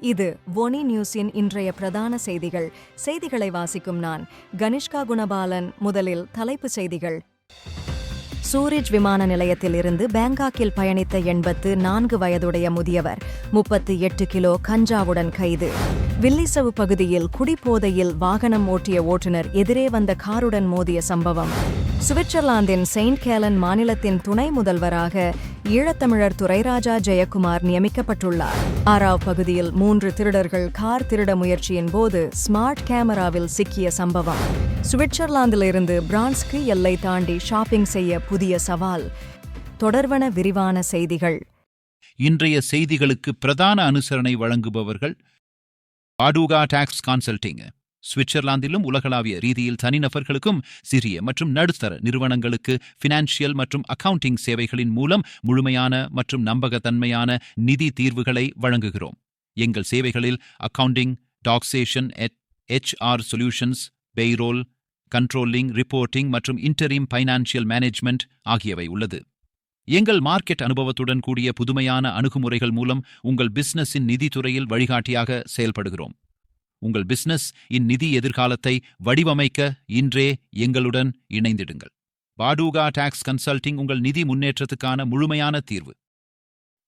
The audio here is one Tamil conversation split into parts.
இது ஒனி நியூஸின் இன்றைய பிரதான செய்திகள். செய்திகளை வாசிக்கும் நான் கனிஷ்கா குணபாலன். முதலில் தலைப்புச் செய்திகள். சூரிஜ் விமான நிலையத்தில் இருந்து பேங்காக்கில் பயணித்த எண்பத்து நான்கு வயதுடைய முதியவர் முப்பத்து எட்டு கிலோ கஞ்சாவுடன் கைது. வில்லிசவு பகுதியில் குடிபோதையில் வாகனம் ஓட்டிய ஓட்டுநர் எதிரே வந்த காருடன் மோதிய சம்பவம். சுவிட்சர்லாந்தின் செயின்ட் கேலன் மாநிலத்தின் துணை முதல்வராக ஈழத்தமிழர் துரைராஜா ஜெயக்குமார் நியமிக்கப்பட்டுள்ளார். ஆராவ் பகுதியில் மூன்று திருடர்கள் கார் திருட முயற்சியின் போது ஸ்மார்ட் கேமராவில் சிக்கிய சம்பவம். சுவிட்சர்லாந்திலிருந்து பிரான்ஸ்க்கு எல்லை தாண்டி ஷாப்பிங் செய்ய புதிய சவால். தொடர்வன விரிவான செய்திகள். இன்றைய செய்திகளுக்கு பிரதான அனுசரணை வழங்குபவர்கள் பாடுகா டாக்ஸ் கன்சல்டிங் சுவிட்சர்லாந்திலும் உலகளாவிய ரீதியில் தனிநபர்களுக்கும் சிறிய மற்றும் நடுத்தர நிறுவனங்களுக்கு ஃபினான்ஷியல் மற்றும் அக்கவுண்டிங் சேவைகளின் மூலம் முழுமையான மற்றும் நம்பகத்தன்மையான நிதி தீர்வுகளை வழங்குகிறோம். எங்கள் சேவைகளில் accounting taxation HR solutions payroll controlling reporting மற்றும் இன்டரிம் ஃபைனான்சியல் மேனேஜ்மெண்ட் ஆகியவை உள்ளது. எங்கள் மார்க்கெட் அனுபவத்துடன் கூடிய புதுமையான அணுகுமுறைகள் மூலம் உங்கள் பிசினஸின் நிதித்துறையில் வழிகாட்டியாக செயல்படுகிறோம். உங்கள் பிசினஸ் இந்நிதி எதிர்காலத்தை வடிவமைக்க இன்றே எங்களுடன் இணைந்திடுங்கள். பாடூகா டாக்ஸ் கன்சல்டிங் உங்கள் நிதி முன்னேற்றத்துக்கான முழுமையான தீர்வு.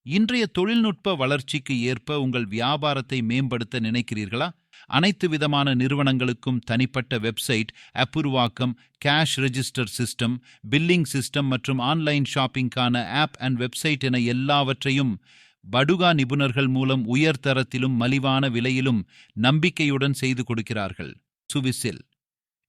இன்றைய தொழில்நுட்ப வளர்ச்சிக்கு ஏற்ப உங்கள் வியாபாரத்தை மேம்படுத்த நினைக்கிறீர்களா? அனைத்து விதமான நிறுவனங்களுக்கும் தனிப்பட்ட website அப்புருவாக்கம் cash register system billing system மற்றும் ஆன்லைன் ஷாப்பிங்கான ஆப் அண்ட் வெப்சைட் என எல்லாவற்றையும் படுகா நிபுணர்கள் மூலம் உயர்தரத்திலும் மலிவான விலையிலும் நம்பிக்கையுடன் செய்து கொடுக்கிறார்கள். சுவிசில்.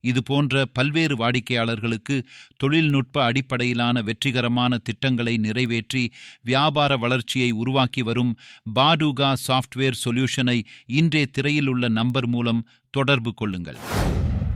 இது போன்ற பல்வேறு வாடிக்கையாளர்களுக்கு தொழில்நுட்ப அடிப்படையிலான வெற்றிகரமான திட்டங்களை நிறைவேற்றி வியாபார வளர்ச்சியை உருவாக்கி வரும் பாடுகா சாஃப்ட்வேர் சொல்யூஷனை இன்றே திரையில் உள்ள நம்பர் மூலம் தொடர்பு கொள்ளுங்கள்.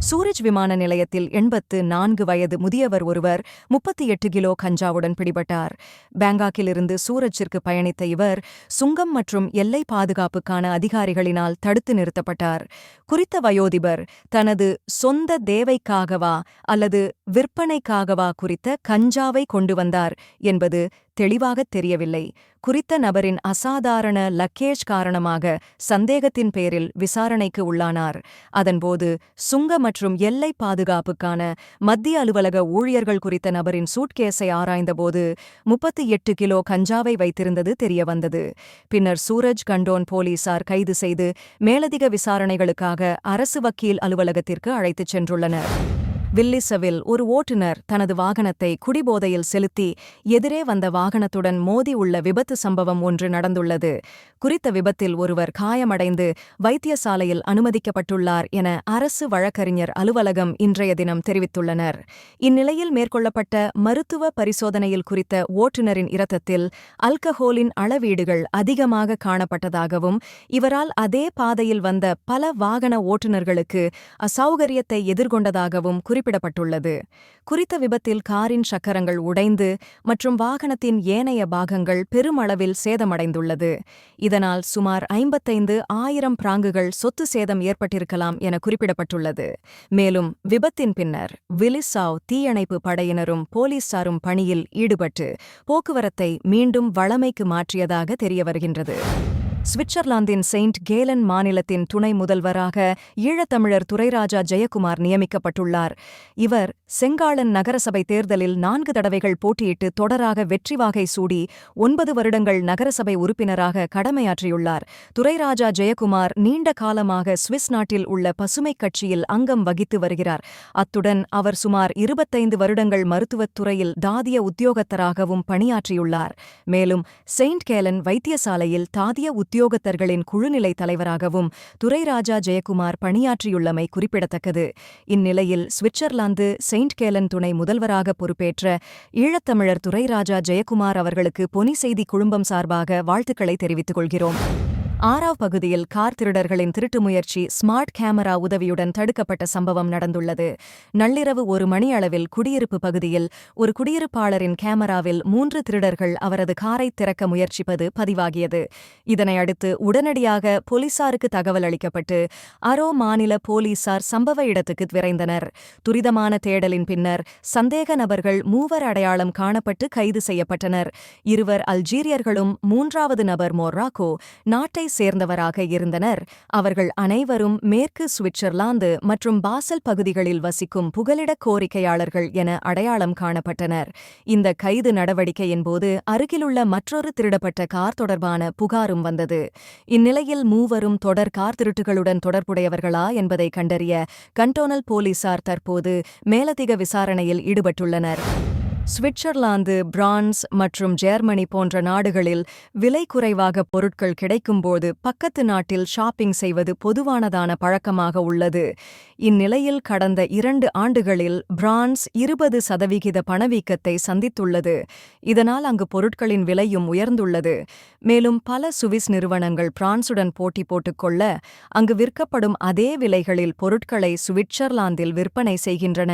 சூரஜ் விமான நிலையத்தில் எண்பத்து நான்கு வயது முதியவர் ஒருவர் முப்பத்தி எட்டு கிலோ கஞ்சாவுடன் பிடிபட்டார். பேங்காக்கிலிருந்து சூரஜிற்கு பயணித்த இவர் சுங்கம் மற்றும் எல்லை பாதுகாப்புக்கான அதிகாரிகளினால் தடுத்து நிறுத்தப்பட்டார். குறித்த வயோதிபர் தனது சொந்த தேவைக்காகவா அல்லது விற்பனைக்காகவா குறித்த கஞ்சாவை கொண்டு வந்தார் என்பது தெளிவாகத் தெரியவில்லை. குறித்த நபரின் அசாதாரண லக்கேஜ் காரணமாக சந்தேகத்தின் பேரில் விசாரணைக்கு உள்ளானார். அதன்போது சுங்க மற்றும் எல்லை பாதுகாப்புக்கான மத்திய அலுவலக ஊழியர்கள் குறித்த நபரின் சூட்கேஸை ஆராய்ந்தபோது முப்பத்தி எட்டு கிலோ கஞ்சாவை வைத்திருந்தது தெரியவந்தது. பின்னர் சூரஜ் கண்டோன் போலீசார் கைது செய்து மேலதிக விசாரணைகளுக்காக அரசு வக்கீல் அலுவலகத்திற்கு அழைத்துச் சென்றுள்ளனர். வில்லிசவில் ஒரு ஓட்டுநர் தனது வாகனத்தை குடிபோதையில் செலுத்தி எதிரே வந்த வாகனத்துடன் மோதி உள்ள விபத்து சம்பவம் ஒன்று நடந்துள்ளது. குறித்த விபத்தில் ஒருவர் காயமடைந்து வைத்தியசாலையில் அனுமதிக்கப்பட்டுள்ளார் என அரசு வழக்கறிஞர் அலுவலகம் இன்றைய தினம் தெரிவித்துள்ளனர். இந்நிலையில் மேற்கொள்ளப்பட்ட மருத்துவ பரிசோதனையில் குறித்த ஓட்டுநரின் இரத்தத்தில் அல்கஹோலின் அளவீடுகள் அதிகமாக காணப்பட்டதாகவும் இவரால் அதே பாதையில் வந்த பல வாகன ஓட்டுநர்களுக்கு அசௌகரியத்தை எதிர்கொண்டதாகவும் குறிப்பிடப்பட்டுள்ளது. குறித்த விபத்தில் காரின் சக்கரங்கள் உடைந்து மற்றும் வாகனத்தின் ஏனைய பாகங்கள் பெருமளவில் சேதமடைந்துள்ளது. இதனால் சுமார் ஐம்பத்தைந்து ஆயிரம் பிராங்குகள் சொத்து சேதம் ஏற்பட்டிருக்கலாம் என குறிப்பிடப்பட்டுள்ளது. மேலும் விபத்தின் பின்னர் விலிசாவ் தீயணைப்பு படையினரும் போலீசாரும் பணியில் ஈடுபட்டு போக்குவரத்தை மீண்டும் வளமைக்கு மாற்றியதாக தெரியவருகின்றது. சுவிட்சர்லாந்தின் செயின்ட் கேலன் மாநிலத்தின் துணை முதல்வராக ஈழத்தமிழர் துரைராஜா ஜெயக்குமார் நியமிக்கப்பட்டுள்ளார். இவர் செங்காளன் நகரசபை தேர்தலில் நான்கு தடவைகள் போட்டியிட்டு தொடராக வெற்றி வாகை சூடி ஒன்பது வருடங்கள் நகரசபை உறுப்பினராக கடமையாற்றியுள்ளார். துரைராஜா ஜெயக்குமார் நீண்ட காலமாக சுவிஸ் நாட்டில் உள்ள பசுமைக் கட்சியில் அங்கம் வகித்து வருகிறார். அத்துடன் அவர் சுமார் இருபத்தைந்து வருடங்கள் மருத்துவத் துறையில் தாதிய உத்தியோகத்தராகவும் பணியாற்றியுள்ளார். மேலும் செயின்ட் கேலன் வைத்தியசாலையில் தாதிய உத்தியோகத்தர்களின் குழுநிலை தலைவராகவும் துரைராஜா ஜெயக்குமார் பணியாற்றியுள்ளமை குறிப்பிடத்தக்கது. இந்நிலையில் சுவிட்சர்லாந்து செயின்ட் கேலன் துணை முதல்வராக பொறுப்பேற்ற ஈழத்தமிழர் துரைராஜா ஜெயக்குமார் அவர்களுக்கு பொனி செய்தி குழும்பம் சார்பாக வாழ்த்துக்களை தெரிவித்துக் கொள்கிறோம். ஆறாவ் பகுதியில் கார் திருடர்களின் திருட்டு முயற்சி ஸ்மார்ட் கேமரா உதவியுடன் தடுக்கப்பட்ட சம்பவம் நடந்துள்ளது. நள்ளிரவு ஒரு மணி அளவில் குடியிருப்பு பகுதியில் ஒரு குடியிருப்பாளரின் கேமராவில் மூன்று திருடர்கள் அவரது காரை திறக்க முயற்சிப்பது பதிவாகியது. இதனையடுத்து உடனடியாக போலீசாருக்கு தகவல் அளிக்கப்பட்டு அரோ மாநில போலீசார் சம்பவ இடத்துக்கு விரைந்தனர். துரிதமான தேடலின் பின்னர் சந்தேக நபர்கள் மூவர் அடையாளம் காணப்பட்டு கைது செய்யப்பட்டனர். இருவர் அல்ஜீரியர்களும் மூன்றாவது நபர் மொராக்கோ நாட்டை சேர்ந்தவராக இருந்தனர். அவர்கள் அனைவரும் மேற்கு சுவிட்சர்லாந்து மற்றும் பாசல் பகுதிகளில் வசிக்கும் புகலிட கோரிக்கையாளர்கள் என அடையாளம் காணப்பட்டனர். இந்த கைது நடவடிக்கையின் போது அருகிலுள்ள மற்றொரு திருடப்பட்ட கார் தொடர்பான புகாரும் வந்தது. இந்நிலையில் மூவரும் தொடர் கார் திருட்டுகளுடன் தொடர்புடையவர்களா என்பதை கண்டறிய கண்டோனல் போலீசார் தற்போது மேலதிக விசாரணையில் ஈடுபட்டுள்ளனர். சுவிட்சர்லாந்து பிரான்ஸ் மற்றும் ஜெர்மனி போன்ற நாடுகளில் விலை குறைவாக பொருட்கள் கிடைக்கும்போது பக்கத்து நாட்டில் ஷாப்பிங் செய்வது பொதுவானதான பழக்கமாக உள்ளது. இந்நிலையில் கடந்த இரண்டு ஆண்டுகளில் பிரான்ஸ் இருபது சதவிகித பணவீக்கத்தை சந்தித்துள்ளது. இதனால் அங்கு பொருட்களின் விலையும் உயர்ந்துள்ளது. மேலும் பல சுவிஸ் நிறுவனங்கள் பிரான்சுடன் போட்டி போட்டுக்கொள்ள அங்கு விற்கப்படும் அதே விலைகளில் பொருட்களை சுவிட்சர்லாந்தில் விற்பனை செய்கின்றன.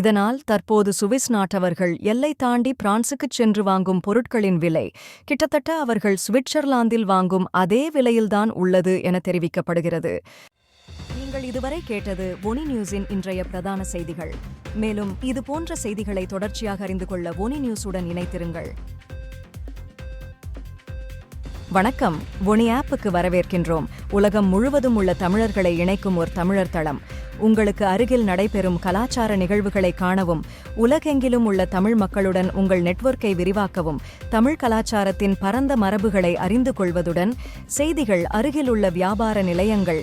இதனால் தற்போது சுவிஸ் நாட்டவர்கள் எல்லை தாண்டி பிரான்சுக்குச் சென்று வாங்கும் பொருட்களின் விலை. கிட்டத்தட்ட அவர்கள் சுவிட்சர்லாந்தில் வாங்கும் அதே விலையில்தான் உள்ளது என தெரிவிக்கப்படுகிறது. நீங்கள் இதுவரை கேட்டது ஒனி நியூஸின் இன்றைய பிரதான செய்திகள். மேலும் இது போன்ற செய்திகளை தொடர்ச்சியாக அறிந்து கொள்ள ஒனி நியூஸுடன் இணைத்திருங்கள் வணக்கம். ஒனி ஆப்புக்கு வரவேற்கின்றோம். உலகம் முழுவதும் உள்ள தமிழர்களை இணைக்கும் ஒரு தமிழர் தளம். உங்களுக்கு அருகில் நடைபெறும் கலாச்சார நிகழ்வுகளை காணவும் உலகெங்கிலும் உள்ள தமிழ் மக்களுடன் உங்கள் நெட்வொர்க்கை விரிவாக்கவும் தமிழ் கலாச்சாரத்தின் பரந்த மரபுகளை அறிந்து கொள்வதுடன் செய்திகள் அருகிலுள்ள வியாபார நிலையங்கள்